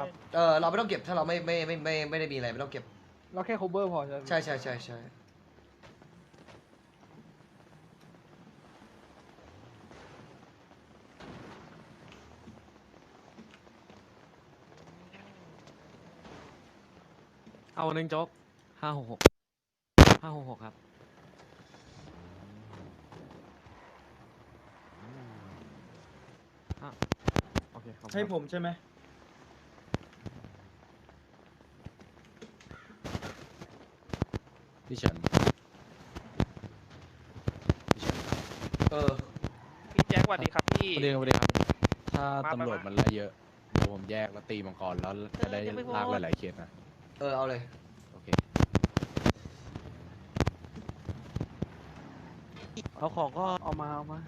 ครับ เออเราไม่ต้องเก็บถ้าเราไม่ไม่ไม่ไม่ไม่ได้มีอะไรไม่ต้องเก็บ เราแค่ cover พอใช่ไหมใช่ใช่ใช่ใช่เอาหนึ่งโจ๊กห้าหกหกห้าหกหกครับอะโอเคครับใช่ผมใช่ไหม พี่เฉินพี่เฉินเออพี่แจ็คสวัสดีครับพี่สวัสดีครับสวัสดีครับ ถ้ามาตำรวจมามั มันไล่เยอะเดี๋ยวผมแยกแล้วตีมังกรแล้วจะได้เออยังไม่พอลากหลายๆเคสนะ เออเอาเลย โอเค เอาของก็เอามาเอามา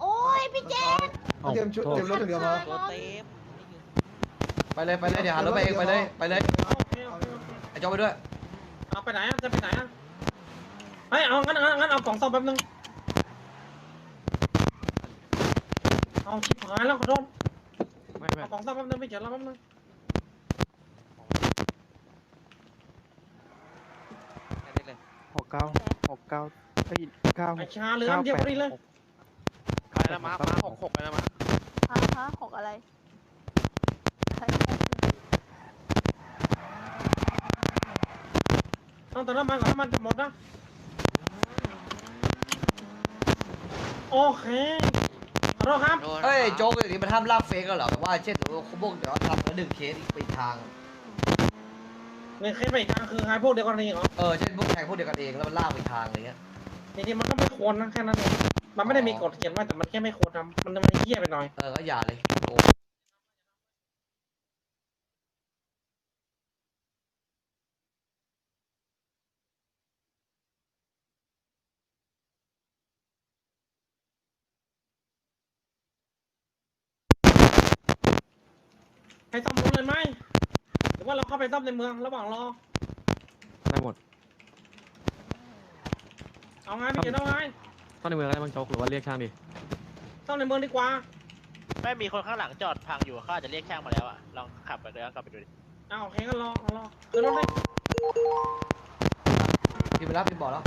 โอ้ยพี่เจนเอาเตรียมชุดโทษเตรียมรถอย่างเดียวพอ ตัวเต็มไปเลยไปเลยเดี๋ยวหารถไปเองไปเลยไปเลยไอ้จอไปด้วย เอาไปไหนอะจะไปไหนอะเฮ้ยเอางั้นงั้นงั้นเอากล่องซ่อมแป๊บนึงเอาชิบหายแล้วขอโทษไม่ไม่เอากล่องซ่อมแป๊บนึงไม่เขียนแล้วแป๊บนึงแค่นี้เลยหกเก้าหกเก้าเอ้ยเก้าหไอ้กชาเหลืออันเดียวพอดีเลยอะไรนะมามาหกหกอะไรนะมาฮะฮะหกอะไรใคร ต้องเติมน้ำมันก่อนน้ำมันจะหมดนะ โอเคขอโทษครับ โดนเอ้ยโจ๊กอย่างนี้มันห้ามลากเฟกแล้วเหรอแบบว่าเช่นพวกเดี๋ยวทำแล้วดึงเคสอีกไปอีกทางเงินเคสไปอีกทางคือใครพวกเดียวกันนี่เหรอเออเช่นพวกแทงพวกเดียวกันเองแล้วมันลากไปอีกทางอะไรเงี้ย จริงๆมันก็ไม่ควรนะแค่นั้นเองมันไม่ได้มีกฎเขียนไว้แต่มันแค่ไม่ควรทำมันมันเหี้ยไปหน่อย เออก็อย่าเลยโอ้ ให้ซ่อมรถเลยไหมหรือว่าเราเข้าไปซ่อมในเมืองระหว่างรอ ได้หมดเอาไงพี่เขียนเอาไงเข้าในเมืองก็ได้บางโจ๊กหรือว่าเรียกช่างดิซ่อมในเมืองดีกว่า ไม่มีคนข้างหลังจอดพังอยู่เขาอาจจะเรียกช่างมาแล้วอะ ลองขับไปเลยกลับไปดูดิเอาโอเคก็รอรอคือรถเลยพี่ไปรับพี่บอกแล้ว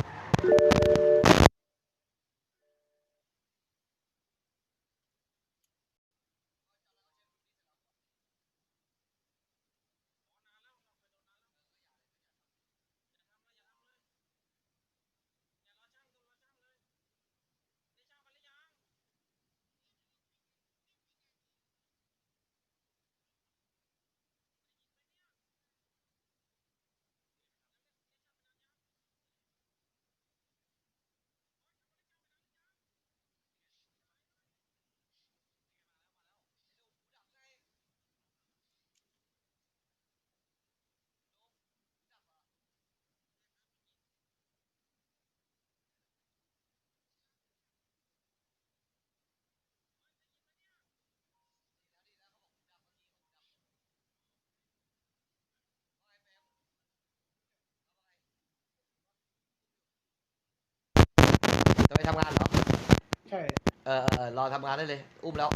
ทำงานเหรอ ใช่ เออเออเออรอทำงานได้เลย อุ้มแล้ว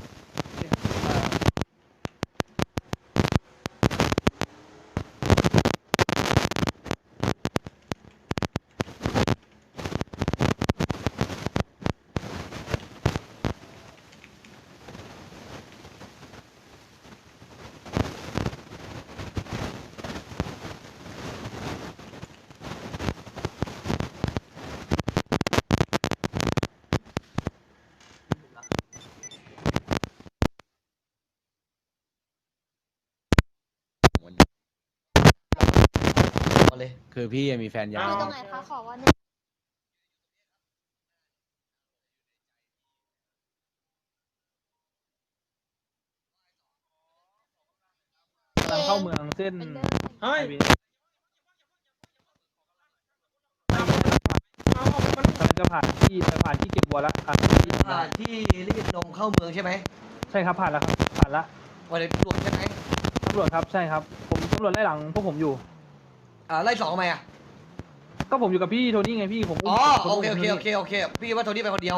เอาเลย คือพี่มีแฟนยาอยู่วตรงไหนคะขอวันหนึงกำลังเข้าเมืองเส้นเหมือนเดิมเฮ้ยไฮเวย์เอาเอามันกำลังจะผ่านที่จะผ่านที่เก็บบัวแล้วผ่านที่ผ่านที่รีบนมเข้าเมืองใช่ไหมใช่ครับผ่านแล้วครับผ่านละวันนี้ตำรวจใช่ไหมตำรวจครับใช่ครับ ผมตำรวจไล่หลังพวกผมอยู่ อ่าไล่สองทำไมอะก็ผมอยู่กับพี่โทนี่ไงพี่ผมมอ๋อผมโอมเคโอเคพี่โอเคโอเคพี่ว่าโทนี่ไปคนเดียว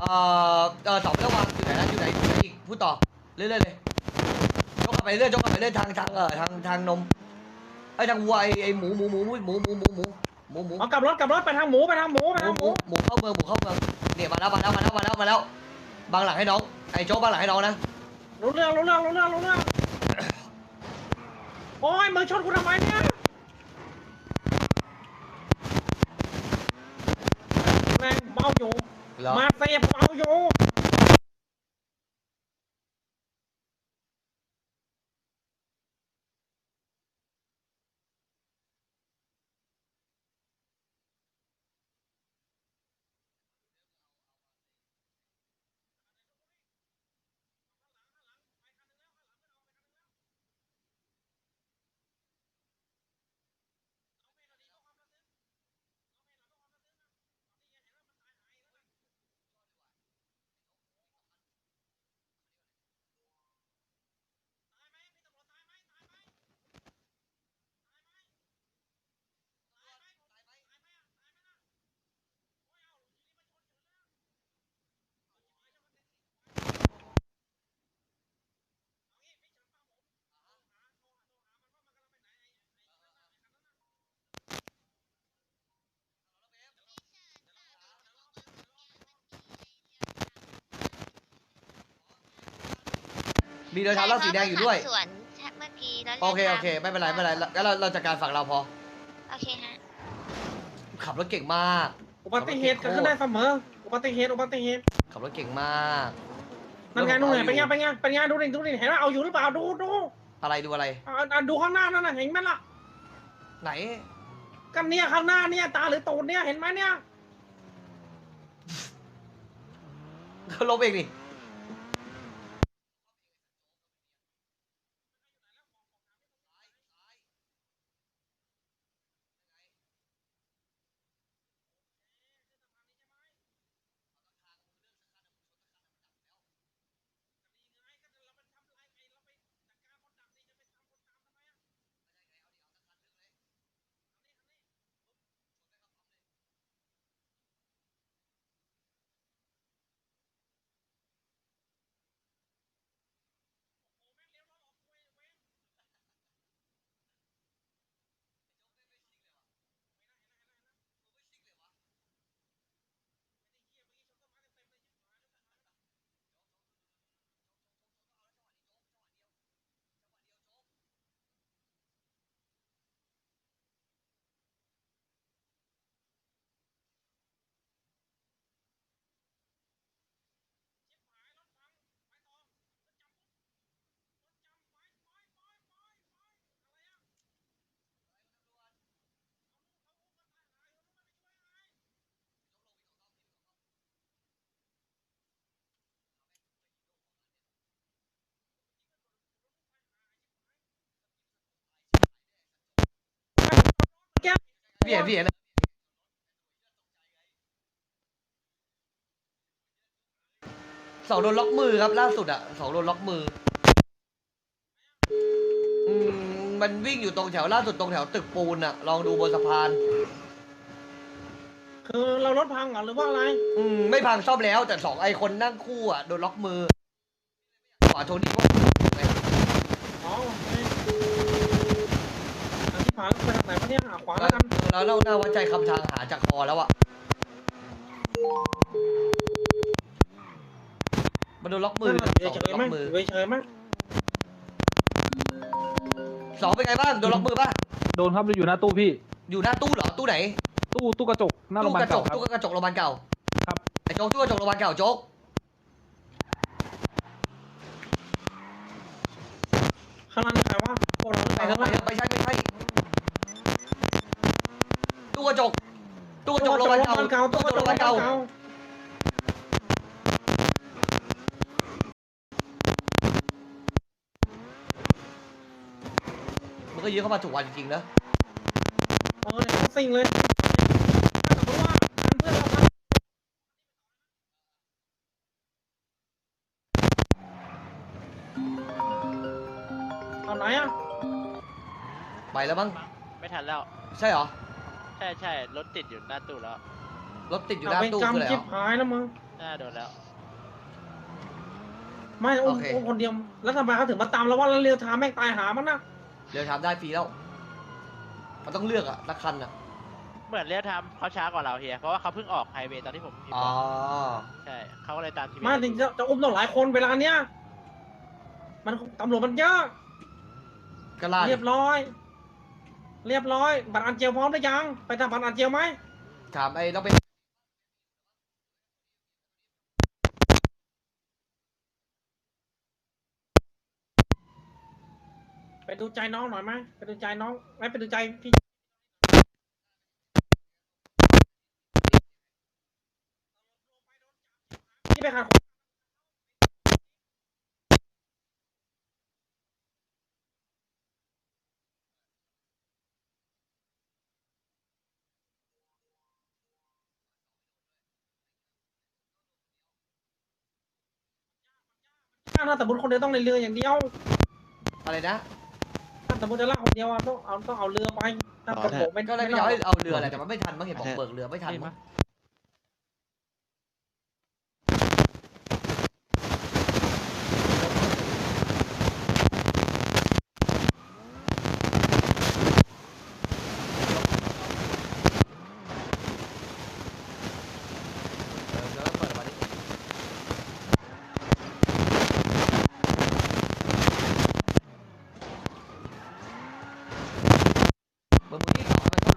เอ่อเออสองระวังอยู่ไหนนะอยู่ไหนอยู่ไหนอีกพูดต่อเรื่อยๆเลยจกกลับไปเรื่อยจกกลับไปเรื่อยทางทางเออทางทางนมไอ้ยทางวัวไอ้ไอ้หมูหมูหมูหมูหมูหมูหมูหมูหมูหมูเอากลับรถกลับรถไปทางหมูไปทางหมูไปหมูทางหหมูมูหมูเข้าเมืองหมูเข้าเมืองเนี่ยมาแล้วมาแล้วมาแล้วมาแล้วมาแล้วบังหลังให้น้องไอ้โจ๊กบังหลังให้น้องนะ รู้เรื่องรู้เรื่องรู้เรื่องรู้เรื่องโอ้ยมึงชนกูทำไมเนี่ยแม่งเมา อยู่เหรอมาเซฟเมาอยู่ มีเดินทางเล่าสีแดงอยู่ด้วย สวนเมื่อกี้แล้วโอเคโอเคไม่เป็นไรไม่เป็นไรงั้นเราเราจัดการฝั่งเราพอ โอเคฮะขับรถเก่งมาก อุบัติเหตุเกิดขึ้นได้เสมอ อุบัติเหตุอุบัติเหตุขับรถเก่งมากนั่นไงนู่นไงเป็นไงเป็นไงเป็นไงดูดิดูดิเห็นว่าเอาอยู่หรือเปล่าดูดูอะไรดูอะไรอ่าอ่าดูข้างหน้านั่นน่ะเห็นไหมล่ะ ไหนกันเนี่ยข้างหน้าเนี่ยตาหรือตูดเนี่ยเห็นไหมเนี่ยเขาลบเองนี่ พี่เห็นพี่เห็นสองโดนล็อกมือครับล่าสุดอะสองโดนล็อกมือ อืมมันวิ่งอยู่ตรงแถวล่าสุดตรงแถวตึกปูนอะลองดูบนสะพาน คือเรารถพังเหรอหรือว่าอะไร อืมไม่พังซ่อมแล้วแต่สองไอคนนั่งคู่อะโดนล็อกมือขวาโทนี่ก็ อ๋อโอเคทางที่ผ่านไปทางไหนวะ เนี่ยหาขวาแล้วกันแล้วเราหน้าวัดใจคำทางหาจากคอแล้วอะมันโดนล็อกมือเฉสองยโดนๆล็ไหมอกมือเฉยๆไหมสองเป็นไงบ้างโดนล็อกมือป่ะโดนครับอยู่หน้าตู้พี่ อยู่หน้าตู้เหรอตู้ไหน ตู้ตู้กระจกหน้าโรงตู้พยากบาลระจเก่ากครับตู้กระจกโรงพยาบาลเก่าครับไอ้โจ๊กตู้กระจกโรงพยาบาลเก่าโจ๊กข้างล่างนี่ใครวะโอ้เราไปไปเถแล้อะวไปเถอะไม่ใช่ไม่ใช่ ตัวเก่เก่าตัวัวเก่ามันก็ยื้เข้ามาถูกวันจริงๆนะโอ้ยสิ่งเลยเอาไหนอะไปแล้วมั้งไม่ทันแล้ว ใช่เหรอ ใช่ใช่รถติดอยู่หน้าตู้แล้วรถติดอยู่หเอาน้าไปตู้คืออะไรกำจิบอะหายแล้วมึงหน้าโดนแล้ว ไม่อุ้มโอเคอุ้มคนเดียวแล้วทำไมเขาถึงมาตามเราว่าแล้วเรียวทามแม่งตายหามันนะเดี๋ยวทำได้ฟรีแล้ว มันต้องเลือกอะสักคันอะเหมือนเรียกทำเขาช้ากว่าเราเฮียเพราะว่าเขาเพิ่งออกไฮเวย์ตอนที่ผมพิมพ์อ๋อบอกใช่เขาก็เลยตามทีมาถึงจะจะอุ้มต้องหลายคนเวลาเนี้ยมันตำรวจมันเยอะก็ล่าดิเรียบร้อย เรียบร้อย บัตรอันเจียวพร้อมหรือยัง ไปทำบัตรอันเจียวไหม ถามไอ้ต้องไปไปดูใจน้องหน่อยไหมไปดูใจน้องไม่ไปดูใจพี่พี่ไปขาด ถ้าสมมติคนเดียวต้องในเรืออย่างเดียวอะไรนะถ้าสมมติจะลากคนเดียวอะต้องเอาต้องเอาเรือไปถ้าคนโบกไม่ก็เลยไม่อยากให้เอาเรือแหละแต่มันไม่ทันมั้งเห็นบอกเบิกเรือไม่ทันมั้ง